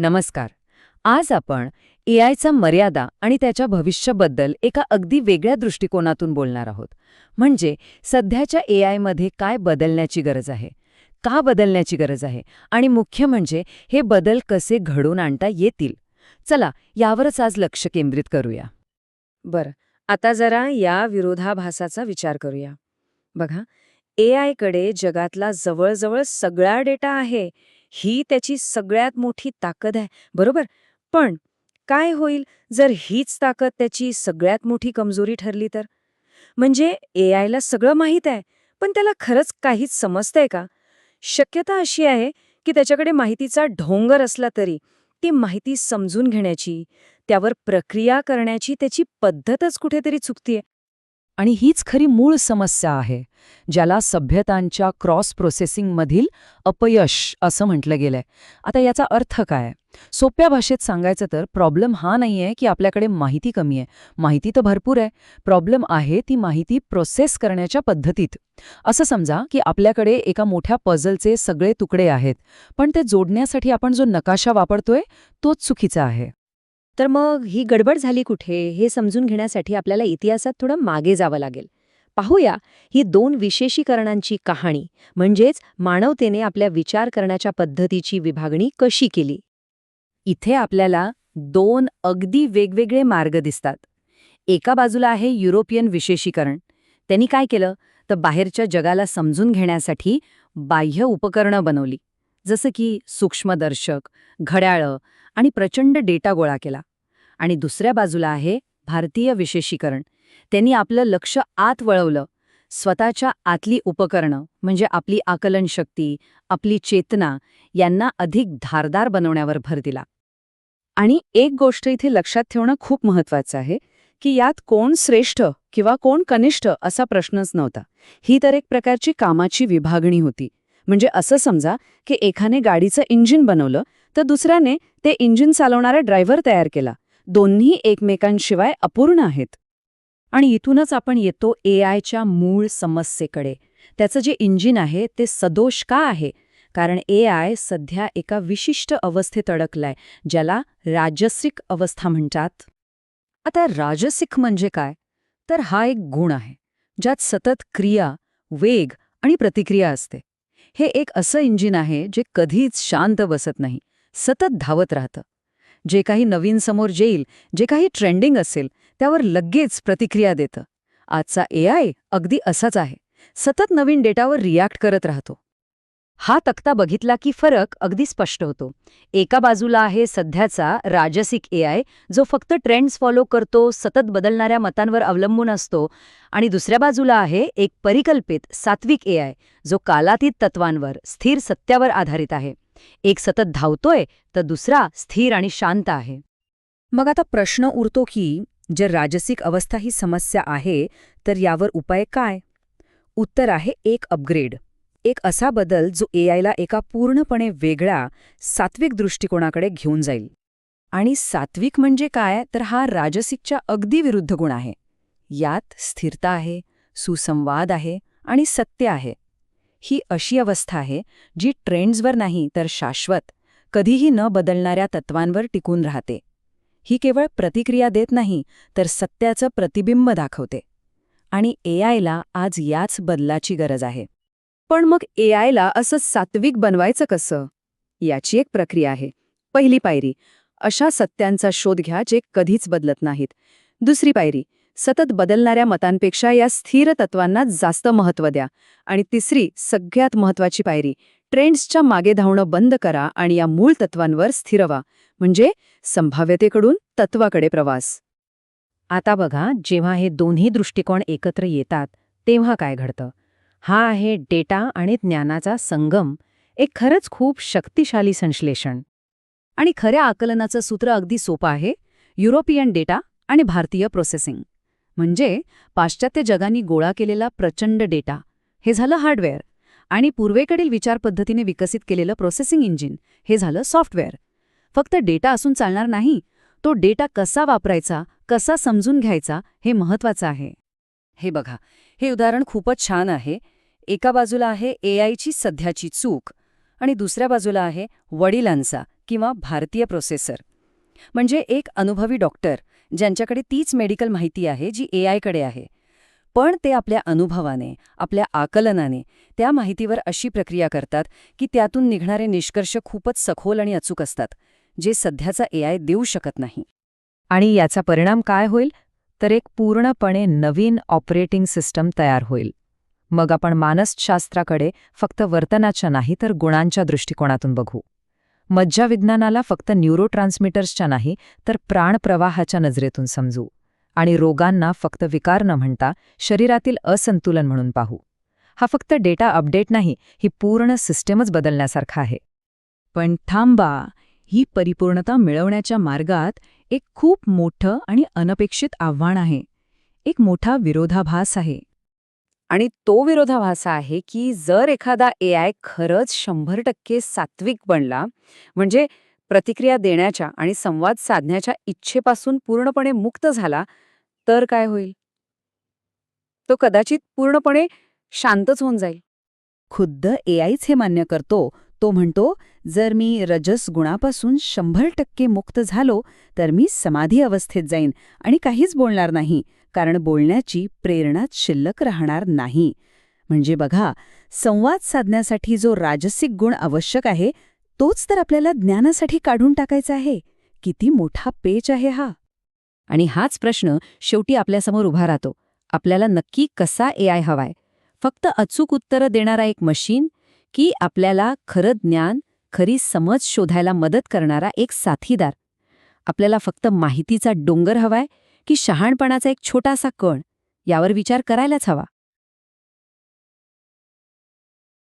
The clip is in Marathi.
नमस्कार. आज आपण एआयचा मर्यादा आणि त्याच्या भविष्याबद्दल एका अगदी वेगळ्या दृष्टिकोनातून बोलणार आहोत. म्हणजे सध्याच्या ए आयमध्ये काय बदलण्याची गरज आहे? का बदलण्याची गरज आहे? आणि मुख्य म्हणजे हे बदल कसे घडवून आणता येतील? चला यावरच आज लक्ष केंद्रित करूया. बरं आता जरा या विरोधाभासाचा विचार करूया. बघा ए आयकडे जगातला जवळजवळ सगळा डेटा आहे. ही त्याची सगळ्यात मोठी ताकद आहे बरोबर? पण काय होईल जर हीच ताकद त्याची सगळ्यात मोठी कमजोरी ठरली तर? म्हणजे ए आयला सगळं माहीत आहे पण त्याला खरंच काहीच समजतंय का? शक्यता अशी आहे की त्याच्याकडे माहितीचा ढोंगर असला तरी ती माहिती समजून घेण्याची त्यावर प्रक्रिया करण्याची त्याची पद्धतच कुठेतरी चुकतीये. आणि हीच खरी मूळ समस्या आहे ज्याला सभ्यतांच्या क्रॉस प्रोसेसिंगमधील अपयश असं म्हटलं गेलंय. आता याचा अर्थ काय? सोप्या भाषेत सांगायचं तर प्रॉब्लेम हा नाहीये की आपल्याकडे माहिती कमी आहे. माहिती तर भरपूर आहे. प्रॉब्लेम आहे ती माहिती प्रोसेस करण्याच्या पद्धतीत. असं समजा की आपल्याकडे एका मोठ्या पझलचे सगळे तुकडे आहेत पण ते जोडण्यासाठी आपण जो नकाशा वापरतोय तोच चुकीचा आहे. तर मग ही गडबड झाली कुठे हे समजून घेण्यासाठी आपल्याला इतिहासात थोडं मागे जावं लागेल. पाहूया ही दोन विशेषीकरणांची कहाणी म्हणजेच मानवतेने आपल्या विचार करण्याच्या पद्धतीची विभागणी कशी केली. इथे आपल्याला दोन अगदी वेगवेगळे मार्ग दिसतात. एका बाजूला आहे युरोपियन विशेषीकरण. त्यांनी काय केलं? तर बाहेरच्या जगाला समजून घेण्यासाठी बाह्य उपकरणं बनवली. जसं की सूक्ष्मदर्शक घड्याळं आणि प्रचंड डेटा गोळा केला. आणि दुसऱ्या बाजूला आहे भारतीय विशेषीकरण. त्यांनी आपलं लक्ष आत वळवलं. स्वतःच्या आतली उपकरणं म्हणजे आपली आकलनशक्ती आपली चेतना यांना अधिक धारदार बनवण्यावर भर दिला. आणि एक गोष्ट इथे लक्षात ठेवणं खूप महत्वाचं आहे की यात कोण श्रेष्ठ किंवा कोण कनिष्ठ असा प्रश्नच नव्हता. ही तर एक प्रकारची कामाची विभागणी होती. म्हणजे असं समजा की एकाने गाडीचं इंजिन बनवलं तर दुसऱ्याने ते इंजिन चालवणारा ड्रायव्हर तयार केला. दोन्ही एकमेकांशिवाय अपूर्ण आहेत. आणि इथूनच आपण येतो ए आयच्या मूळ समस्येकडे. त्याचं जे इंजिन आहे ते सदोष का आहे? कारण ए आय सध्या एका विशिष्ट अवस्थेत अडकलाय ज्याला राजसिक अवस्था म्हणतात. आता राजसिक म्हणजे काय? तर हा एक गुण आहे ज्यात सतत क्रिया वेग आणि प्रतिक्रिया असते. हे एक असं इंजिन आहे जे कधीच शांत बसत नाही सतत धावत राहतं. जे काही नवीन समोर येईल जे काही ट्रेंडिंग असेल त्यावर लगेच प्रतिक्रिया देतं. आजचा ए आय अगदी असाच आहे. सतत नवीन डेटावर रिॲक्ट करत राहतो. हा तक्ता बघितला की फरक अगदी स्पष्ट होतो. एका बाजूला आहे सध्याचा राजसिक ए आय जो फक्त ट्रेंड्स फॉलो करतो सतत बदलणाऱ्या मतांवर अवलंबून असतो आणि दुसऱ्या बाजूला आहे एक परिकल्पित सात्विक ए आय जो कालातीत तत्वांवर स्थिर सत्यावर आधारित आहे. एक सतत धावतोय तर दुसरा स्थिर आणि शांत आहे. मग आता प्रश्न उरतो की जर राजसिक अवस्था ही समस्या आहे तर यावर उपाय काय? उत्तर आहे एक अपग्रेड एक असा बदल जो एआयला एका पूर्णपणे वेगळ्या सात्विक दृष्टिकोनाकडे घेऊन जाईल. आणि सात्विक म्हणजे काय? तर हा राजसिकच्या अगदी विरुद्ध गुण आहे. यात स्थिरता आहे सुसंवाद आहे आणि सत्य आहे. ही अशी अवस्था आहे जी ट्रेंड्सवर नाही तर शाश्वत कधीही न बदलणाऱ्या तत्वांवर टिकून राहते. ही केवळ प्रतिक्रिया देत नाही तर सत्याचं प्रतिबिंब दाखवते. आणि एआयला आज याच बदलाची गरज आहे. पण मग ए आयला असं सात्विक बनवायचं कसं? याची एक प्रक्रिया आहे. पहिली पायरी अशा सत्यांचा शोध घ्या जे कधीच बदलत नाहीत. दुसरी पायरी सतत बदलणाऱ्या मतांपेक्षा या स्थिर तत्वांना जास्त महत्त्व द्या. आणि तिसरी सगळ्यात महत्त्वाची पायरी ट्रेंड्सच्या मागे धावणं बंद करा आणि या मूळ तत्वांवर स्थिर व्हा म्हणजे संभाव्यतेकडून तत्वाकडे प्रवास. आता बघा जेव्हा हे दोन्ही दृष्टिकोन एकत्र येतात तेव्हा काय घडतं? हा आहे डेटा आणि ज्ञानाचा संगम एक खरंच खूप शक्तिशाली संश्लेषण. आणि खऱ्या आकलनाचं सूत्र अगदी सोपं आहे युरोपियन डेटा आणि भारतीय प्रोसेसिंग. म्हणजे पाश्चात्य जगांनी गोळा केलेला प्रचंड डेटा. हे झालं हार्डवेअर. आणि पूर्वेकडील विचारपद्धतीने विकसित केलेलं प्रोसेसिंग इंजिन. हे झालं सॉफ्टवेअर. फक्त डेटा असून चालणार नाही तो डेटा कसा वापरायचा कसा समजून घ्यायचा हे महत्वाचं आहे. हे बघा हे उदाहरण खूपच छान आहे. एका बाजूला आहे एआयची सध्याची चूक आणि दुसऱ्या बाजूला आहे वडिलांचा किंवा भारतीय प्रोसेसर. म्हणजे एक अनुभवी डॉक्टर ज्यांच्याकडे तीच मेडिकल माहिती आहे जी ए आयकडे आहे. पण ते आपल्या अनुभवाने आपल्या आकलनाने त्या माहितीवर अशी प्रक्रिया करतात की त्यातून निघणारे निष्कर्ष खूपच सखोल आणि अचूक असतात जे सध्याचा ए आय देऊ शकत नाही. आणि याचा परिणाम काय होईल? तर एक पूर्णपणे नवीन ऑपरेटिंग सिस्टम तयार होईल. मग आपण मानसशास्त्राकडे फक्त वर्तनाच्या नाही तर गुणांच्या दृष्टिकोनातून बघू. मज्जाविज्ञानाला फक्त न्यूरोट्रान्समीटर्सच्या नाही तर प्राणप्रवाहाच्या नजरेतून समजू. आणि रोगांना फक्त विकार न म्हणता शरीरातील असंतुलन म्हणून पाहू. हा फक्त डेटा अपडेट नाही ही पूर्ण सिस्टमच बदलण्यासारखा आहे. पण थांबा ही परिपूर्णता मिळवण्याच्या मार्गात एक खूप मोठं आणि अनपेक्षित आव्हान आहे. एक मोठा विरोधाभास आहे. आणि तो विरोधाभास आहे की जर एखादा ए आय खरंच शंभर टक्के सात्विक बनला म्हणजे प्रतिक्रिया देण्याच्या आणि संवाद साधण्याच्या इच्छेपासून पूर्णपणे मुक्त झाला तर काय होईल? तो कदाचित पूर्णपणे शांतच होऊन जाईल. खुद्द ए आयच हे मान्य करतो. तो म्हणतो जर मी रजस गुणापासून शंभर टक्के मुक्त झालो तर मी समाधी अवस्थेत जाईन आणि काहीच बोलणार नाही. कारण बोलण्याची प्रेरणाच शिल्लक राहणार नाही. म्हणजे बघा संवाद साधण्यासाठी जो राजसिक गुण आवश्यक आहे तोच तर आपल्याला ज्ञानासाठी काढून टाकायचा आहे. किती मोठा पेच आहे हा. आणि हाच प्रश्न शेवटी आपल्यासमोर उभा राहतो. आपल्याला नक्की कसा ए आय हवाय? फक्त अचूक उत्तरं देणारा एक मशीन की आपल्याला खरं ज्ञान खरी समज शोधायला मदत करणारा एक साथीदार? आपल्याला फक्त माहितीचा डोंगर हवाय की शहाणपणाचा एक छोटासा कण यावर विचार करायलाच हवा.